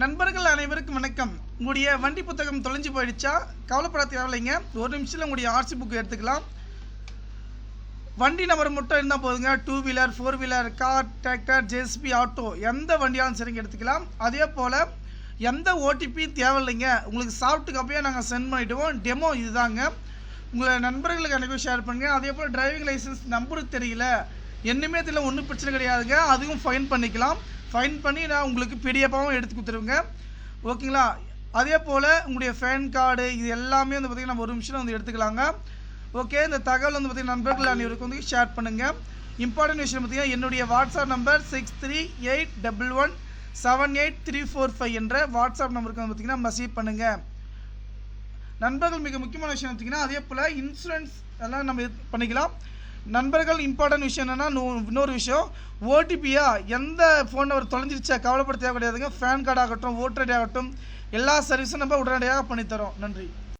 நண்பர்கள் அனைவருக்கும் வணக்கம். உங்களுடைய வண்டி புத்தகம் தொலைஞ்சு போயிடுச்சா? கவலைப்பட தேவையில்லைங்க. ஒரு நிமிஷத்தில் உங்களுடைய ஆர்சி புக் எடுத்துக்கலாம். வண்டி நம்பர் மட்டும் இருந்தால் போதுங்க. Two wheeler four wheeler car tractor JCB auto எந்த வண்டியாலும் சரிங்க எடுத்துக்கலாம். அதே போல் எந்த ஓடிபியும் தேவையில்லைங்க. உங்களுக்கு சாஃப்ட் காப்பியாக நாங்கள் சென்ட் பண்ணிவிடுவோம் டெமோ இதுதாங்க. உங்களை நண்பர்களுக்கு அனைவரும் ஷேர் பண்ணுங்கள் அதே போல் டிரைவிங் லைசன்ஸ் நம்பருக்கு தெரியல. என்னமே தெரியல. ஒன்றும் பிரச்சனை கிடையாதுங்க. அதுவும் ஃபைன் பண்ணிக்கலாம். ஃபைன் பண்ணி நான் உங்களுக்கு பிடிஎஃபாகவும் எடுத்து கொடுத்துருவேங்க. ஓகேங்களா அதே போல் உங்களுடைய ஃபேன் கார்டு இது எல்லாமே வந்து பார்த்திங்கன்னா நம்ம ஒரு நிமிஷம் வந்து எடுத்துக்கலாங்க. ஓகே இந்த தகவல் வந்து பார்த்திங்கன்னா நண்பர்கள் அனைவருக்கும் வந்து ஷேர் பண்ணுங்கள் இம்பார்ட்டன்ட் விஷயம் பார்த்திங்கன்னா என்னுடைய WhatsApp number six three eight double one seven eight three four five என்ற வாட்ஸ்அப் நம்பருக்கு வந்து பார்த்திங்கன்னா மெசேஜ் பண்ணுங்கள் நண்பர்கள் மிக முக்கியமான விஷயம் பார்த்தீங்கன்னா அதே போல் இன்சூரன்ஸ் எல்லாம் நம்ம இது பண்ணிக்கலாம். நண்பர்கள் இம்பார்ட்டன்ட் விஷயம் என்னென்னா இன்னொரு விஷயம் ஓடிபியா எந்த ஃபோன் நம்பர் தொலைஞ்சிருச்சா கவலைப்பட தேவை கிடையாதுங்க ஃபேன் கார்டு ஆகட்டும் ஓட்டர் ஐடி ஆகட்டும் எல்லா சர்வீஸும் நம்ம உடனடியாக பண்ணித்தரோம். நன்றி.